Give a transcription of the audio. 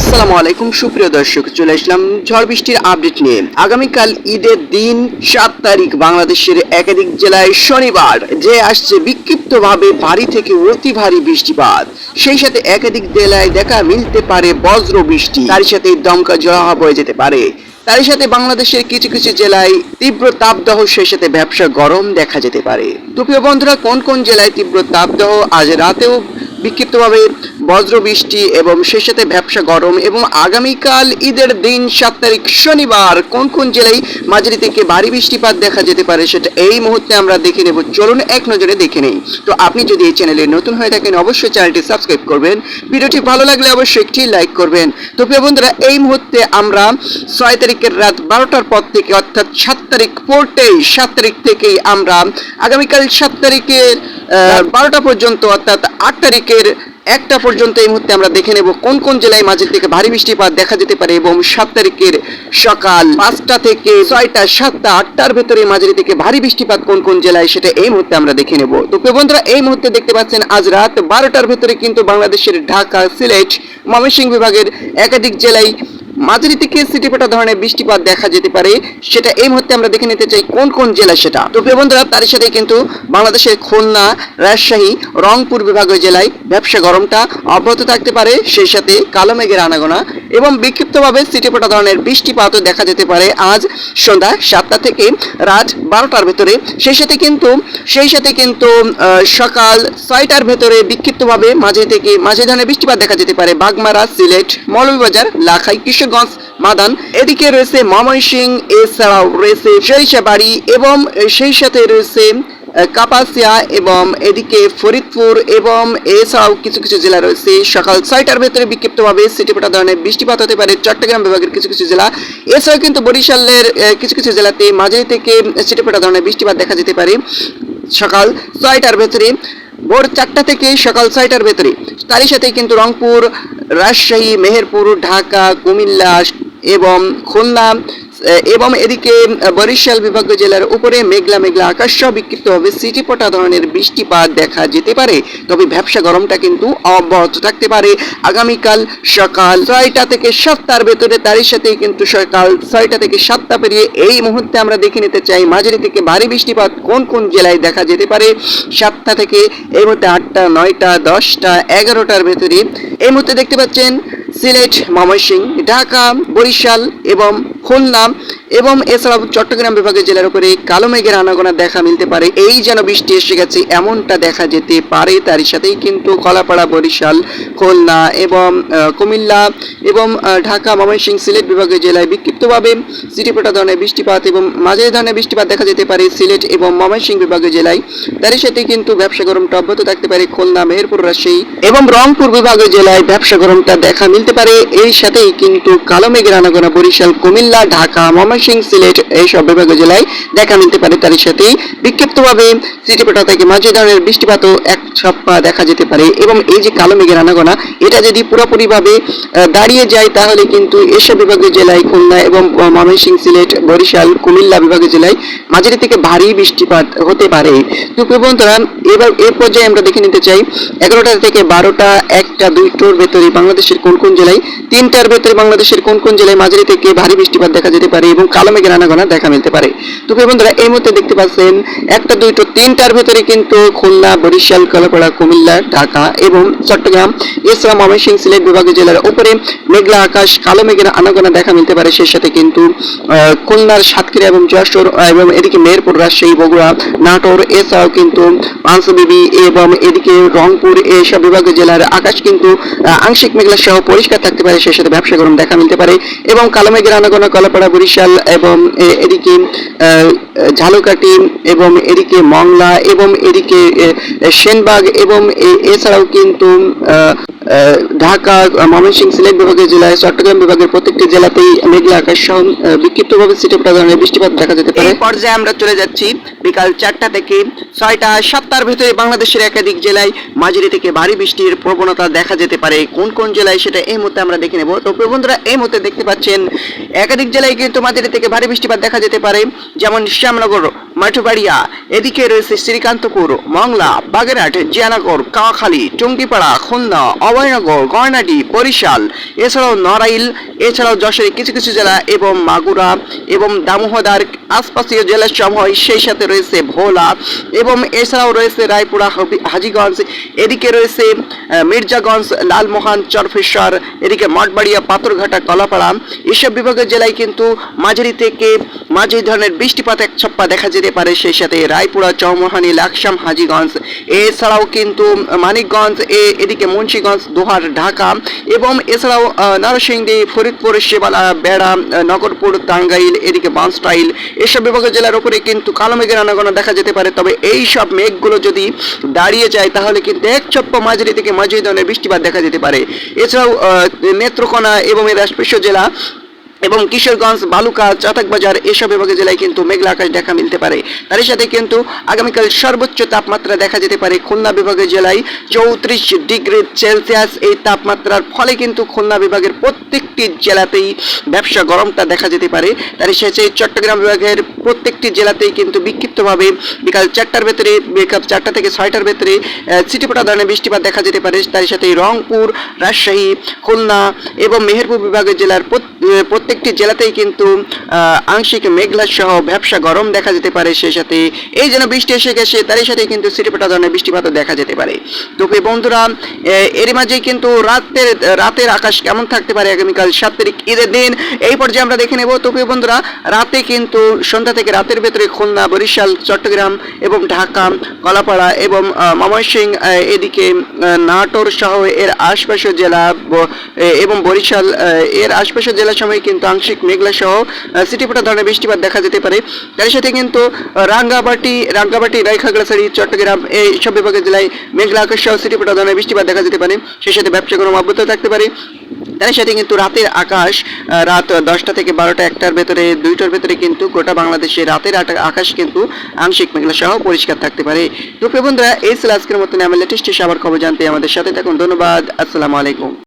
আসসালামু আলাইকুম, সুপ্রিয় দর্শক, চলে আসলাম ঝড় বৃষ্টির আপডেট নিয়ে। আগামীকাল ঈদের দিন, সাত তারিখ, বাংলাদেশের একাধিক জেলায় শনিবার, যে আসছে বিক্ষিপ্তভাবে ভারী থেকে অতি ভারী বৃষ্টিপাত। সেই সাথে একাধিক জেলায় দেখা মিলতে পারে বজ্র বৃষ্টি। তার সাথে দমকা জড়া হয়ে যেতে পারে। তারই সাথে বাংলাদেশের কিছু কিছু জেলায় তীব্র তাপদাহ, সেই সাথে ব্যবসা গরম দেখা যেতে পারে। তো প্রিয় বন্ধুরা, কোন কোন জেলায় তীব্র তাপদাহ আজ রাতেও বিক্ষিপ্তভাবে বজ্র বৃষ্টি এবং সেই সাথে ব্যবসা গরম এবং আগামীকাল ঈদের দিন সাত তারিখ শনিবার কোন কোন জেলায় মাঝারি থেকে ভারী বৃষ্টিপাত দেখা যেতে পারে সেটা এই মুহূর্তে আমরা দেখে নেব। চলুন এক নজরে দেখে নেই। তো আপনি যদি এই চ্যানেলে নতুন হয়ে থাকেন অবশ্যই চ্যানেলটি সাবস্ক্রাইব করবেন। ভিডিওটি ভালো লাগলে অবশ্যই একটি লাইক করবেন। তো প্রিয় বন্ধুরা এই মুহূর্তে আমরা ছয় তারিখের রাত বারোটার পর থেকে অর্থাৎ সাত তারিখ পড়তেই সাত তারিখ থেকেই আমরা আগামীকাল সাত তারিখের বারোটা পর্যন্ত অর্থাৎ আট তারিখের একটা পর্যন্ত এই মুহূর্তে আমরা দেখে নেব কোন কোন জেলায় মাঝের থেকে ভারী বৃষ্টিপাত দেখা যেতে পারে এবং সাত তারিখের সকাল পাঁচটা থেকে ছয়টা, সাতটা, আটটার ভেতরে মাঝের থেকে ভারী বৃষ্টিপাত কোন কোন জেলায় সেটা এই মুহূর্তে আমরা দেখে নেব। তো বন্ধুরা, এই মুহূর্তে দেখতে পাচ্ছেন আজ রাত বারোটার ভেতরে কিন্তু বাংলাদেশের ঢাকা, সিলেট, ময়মনসিংহ বিভাগের একাধিক জেলায় মাঝারি থেকে সিটিপাটা ধরনের বৃষ্টিপাত দেখা যেতে পারে, সেটা এই মুহূর্তে আমরা দেখে নিতে চাই কোন কোন জেলা সেটা। তো প্রিয় বন্ধুরা তার সাথে কিন্তু বাংলাদেশের খুলনা, রাজশাহী, রংপুর বিভাগীয় জেলায় ব্যবসা গরমটা অব্যাহত থাকতে পারে, সেই সাথে কালো মেঘের আনাগোনা এবং বিক্ষিপ্তভাবে সিটিপেটা ধরনের বৃষ্টিপাতও দেখা যেতে পারে আজ সন্ধ্যা সাতটা থেকে রাত বারোটার ভেতরে। সেই সাথে কিন্তু, সেই সাথে কিন্তু সকাল ছয়টার ভেতরে বিক্ষিপ্তভাবে মাঝে থেকে, মাঝে ধরনের বৃষ্টিপাত দেখা যেতে পারে। বাগমারা, সিলেট, মৌলভীবাজার, লাখাই, কিশোরগঞ্জ, মাদান। এদিকে রয়েছে ময়মনসিং এছাড়াও রয়েছে সরিষাবাড়ি এবং সেই সাথে রয়েছে কাপাসিয়া এবং এদিকে ফরিদপুর এবং এছাড়াও কিছু কিছু জেলা রয়েছে। সকাল ছয়টার ভেতরে বিক্ষিপ্তভাবে সিটিপোটা ধরনের বৃষ্টিপাত হতে পারে। চট্টগ্রাম বিভাগের কিছু কিছু জেলা, এছাড়াও কিন্তু বরিশালের কিছু কিছু জেলাতে মাঝারি থেকে সিটিপোটা ধরনের বৃষ্টিপাত দেখা যেতে পারে। সকাল ছয়টার ভেতরে, ভোর চারটা থেকে সকাল ছয়টার ভেতরে তারই সাথে কিন্তু রংপুর, রাজশাহী, মেহেরপুর, ঢাকা, কুমিল্লা এবং খুলনা এবং এদিকে বরিশাল বিভাগীয় জেলার উপরে মেঘলা মেঘলা আকাশ সহ বিক্ষিপ্তভাবে সিটিপটা ধরনের বৃষ্টিপাত দেখা যেতে পারে, তবে ব্যবসা গরমটা কিন্তু অব্যাহত থাকতে পারে। আগামীকাল সকাল ছয়টা থেকে সাতটার ভেতরে তারই সাথে কিন্তু সকাল ছয়টা থেকে সাতটা পেরিয়ে এই মুহূর্তে আমরা দেখে নিতে চাই, মাঝারি থেকে ভারী বৃষ্টিপাত কোন কোন জেলায় দেখা যেতে পারে? সাতটা থেকে এই মুহূর্তে আটটা, নয়টা, দশটা, এগারোটার ভেতরে। এই মুহূর্তে দেখতে পাচ্ছেন সিলেট, ময়মনসিংহ, ঢাকা, বরিশাল এবং খুলনা এবং এছাড়াও চট্টগ্রাম বিভাগের জেলার উপরে কালো মেঘের আনাগোনা দেখা মিলতে পারে। এই যেন বৃষ্টি এসে গেছে, এমনটা দেখা যেতে পারে। তারই সাথেই কিন্তু কলাপাড়া, বরিশাল, খুলনা এবং কুমিল্লা এবং ঢাকা ময়মনসিংহ সিলেট বিভাগের জেলায় বিক্ষিপ্তভাবে সিটিপোটা ধরনের বৃষ্টিপাত এবং মাঝারি ধরনের বৃষ্টিপাত দেখা যেতে পারে সিলেট এবং ময়মনসিংহ বিভাগের জেলায়। তারই সাথে কিন্তু ব্যবসা গরমটা অব্যাহত থাকতে পারে খুলনা, মেহেরপুর, রাজশাহী এবং রংপুর বিভাগের জেলায় ব্যবসা গরমটা দেখা মিলতে পারে। এর সাথেই কিন্তু কালো মেঘের আনাগোনা বরিশাল, কুমিল্লা, ঢাকা ময়মনসিংহ সিলেট এইসব বিভাগীয় জেলায় দেখা মিলতে পারে তার সাথেই। বিক্ষিপ্তভাবে সিটিপোটা থেকে মাঝে ধরনের বৃষ্টিপাতও এক সপ্তাহ দেখা যেতে পারে এবং এই যে কালো মেঘের আনাগোনা, এটা যদি পুরোপুরিভাবে দাঁড়িয়ে যায় তাহলে কিন্তু এসব বিভাগীয় জেলায় খুলনা এবং ময়মনসিংহ সিলেট, বরিশাল, কুমিল্লা বিভাগীয় জেলায় মাঝারি থেকে ভারী বৃষ্টিপাত হতে পারে। তো প্রিয় বন্ধুরা, এবার এই পর্যায়ে আমরা দেখে নিতে চাই, এগারোটা থেকে বারোটা, একটা, দুইটোর ভেতরে বাংলাদেশের কোন কোন জেলায়, তিনটার ভেতরে বাংলাদেশের কোন কোন জেলায় মাঝারি থেকে ভারী বৃষ্টিপাত দেখা যেতে পারে এবং কালো মেঘের আনাগোনা দেখা মিলতে পারে। তো বন্ধুরা, এই মুহূর্তে দেখতে পাচ্ছেন একটা, দুইটো, তিনটার ভেতরে কিন্তু খুলনা, বরিশাল, কলাপাড়া, কুমিল্লা, ঢাকা এবং চট্টগ্রাম। এছাড়া ময়মনসিংহ সিলেট বিভাগীয় জেলার উপরে মেঘলা আকাশ কালো মেঘের আনাগোনা দেখা মিলতে পারে। সেই সাথে কিন্তু খুলনার সাতক্ষীরা এবং যশোর এবং এদিকে মেহেরপুর, রাজশাহী, বগুড়া, নাটোর, এছাড়াও কিন্তু পাঁচবিবি এবং এদিকে রংপুর এইসব বিভাগীয় জেলার আকাশ কিন্তু আংশিক মেঘলা সহ পরিষ্কার থাকতে পারে। সেই সাথে ব্যবসা গরম দেখা মিলতে পারে। এবং কালো মেঘের আনাগোনা কলাপাড়া, বরিশাল এবং এদিকে আহ, ঝালকাঠি এবং এদিকে মংলা এবং এদিকে সেনবাগ এবং এছাড়াও কিন্তু ঢাকা ময়মনসিংহ সিলেট বিভাগের জেলায় চট্টগ্রাম বিভাগের প্রত্যেকটি জেলাতেই মেঘলা আকাশ সহ বিক্ষিপ্তভাবে সিটিপটা ধরনের বৃষ্টিপাত দেখা যেতে পারে। পর্যায়ে আমরা চলে যাচ্ছি বিকাল চারটা থেকে ছয়টা সাতটার ভিতরে বাংলাদেশের একাধিক জেলায় মাঝারি থেকে ভারী বৃষ্টির প্রবণতা দেখা যেতে পারে। কোন কোন জেলায় সেটা এই মুহূর্তে আমরা দেখে নেব। তো বন্ধুরা এই মুহূর্তে দেখতে পাচ্ছেন একাধিক জেলায় কিন্তু মাঝারি থেকে ভারী বৃষ্টিপাত দেখা যেতে পারে। যেমন শ্যামনগর মাঠবাড়িয়া। এদিকে রয়েছে শ্রীকান্তপুর, মংলা, বাগেরহাট, জিয়ানগর কাওয়াখালী টুঙ্গিপাড়া, খুলনা, অভয়নগর, গয়নাডি, বরিশাল, এছাড়াও নড়াইল, এছাড়াও যশোরের কিছু কিছু জেলা এবং মাগুরা এবং দামোহদার আশপাশীয় জেলা সমূহ সেই সাথে রয়েছে ভোলা এবং এছাড়াও রয়েছে রায়পুরা হাজিগঞ্জ, এদিকে রয়েছে মির্জাগঞ্জ, লালমোহন, চরফেশ্বর, এদিকে মঠবাড়িয়া, পাথরঘাটা, কলাপাড়া, এসব বিভাগের জেলায় কিন্তু মাঝারি থেকে মাঝারি ধরনের বৃষ্টিপাত এক ছপ্পা দেখা যেতে পারে সেই সাথে রায়পুরা, চৌমোহানি, লাকসাম, হাজিগঞ্জ। এছাড়াও কিন্তু মানিকগঞ্জ, এ- এদিকে মুন্সীগঞ্জ, দোহার, ঢাকা এবং এছাড়াও নরসিংদী, ফরিদপুর, শিবালা, বেড়া নগরপুর, টাঙ্গাইল, এদিকে বাঁশটাইল এসব বিভাগের জেলার উপরে কিন্তু কালো মেঘের আনাগোনা দেখা যেতে পারে। তবে এই সব মেঘগুলো যদি দাঁড়িয়ে যায়, তাহলে কিন্তু এক ছপ্প মাঝারি থেকে মাঝারি ধরনের বৃষ্টিপাত দেখা যেতে পারে। এছাড়াও নেত্রকোনা এবং এর জেলা এবং কিশোরগঞ্জ বালুকা চাতকবাজার এসব বিভাগের জেলায় কিন্তু মেঘলা আকাশ দেখা মিলতে পারে। তার সাথে কিন্তু আগামীকাল সর্বোচ্চ তাপমাত্রা দেখা যেতে পারে খুলনা বিভাগের জেলায়। চৌত্রিশ ডিগ্রি সেলসিয়াস এই তাপমাত্রার ফলে কিন্তু খুলনা বিভাগের প্রত্যেকটি জেলাতেই ব্যবসা গরমটা দেখা যেতে পারে। তার সাথে চট্টগ্রাম বিভাগের প্রত্যেকটি জেলাতেই কিন্তু বিক্ষিপ্তভাবে বিকাল চারটার ভেতরে বিকাল চারটা থেকে ছয়টার ভেতরে ছিটিপোটা ধরনের বৃষ্টিপাত দেখা যেতে পারে। তার সাথে রংপুর রাজশাহী খুলনা এবং মেহেরপুর বিভাগের জেলার প্রত- আহ, প্রত্যেকটি জেলাতেই কিন্তু আংশিক মেঘলা সহ ব্যবসা গরম দেখা যেতে পারে সেই সাথে। এই যেন বৃষ্টি এসে গেছে তারই সাথে কিন্তু ছিটিপোটা ধরনের বৃষ্টিপাতও দেখা যেতে পারে। তো বন্ধুরা আহ, এরই মাঝে কিন্তু রাতের রাতের আকাশ কেমন থাকতে পারে আগামীকাল সাত তারিখ ঈদের দিন এই পর্যায়ে আমরা দেখে নেব। তো বন্ধুরা রাতে কিন্তু সন্ধ্যা থেকে রাতের ভেতরে খুলনা বরিশাল চট্টগ্রাম এবং ঢাকা কলাপাড়া এবং ময়মনসিংহ এদিকে নাটোর সহ এর আশপাশের জেলা এবং বরিশাল এর আশপাশের জেলা সময় কিন্তু আংশিক মেঘলা সহ সিটিপোটা ধরনের বৃষ্টিপাত দেখা যেতে পারে। তার সাথে কিন্তু রাঙ্গাবাটি রাঙ্গাবাটি রায়খাগড়াছড়ি, চট্টগ্রাম এই সব বিভাগের জেলায় মেঘলা আকাশ সহ সিটিপোটা ধরনের বৃষ্টিপাত দেখা যেতে পারে। সেই সাথে ব্যবসা গরম অব্যাহত থাকতে পারে। তার সাথে কিন্তু রাতের আকাশ রাত দশটা থেকে বারোটা একটার ভেতরে, দুইটার ভেতরে কিন্তু গোটা বাংলাদেশে রাতের আকাশ কিন্তু আংশিক মেঘলা সহ পরিষ্কার থাকতে পারে। তো প্রিয় বন্ধুরা, এই ছিল আজকের মতন আমার লেটেস্ট আবার খবর জানতে আমাদের সাথে থাকুন। ধন্যবাদ, আসসালামু আলাইকুম।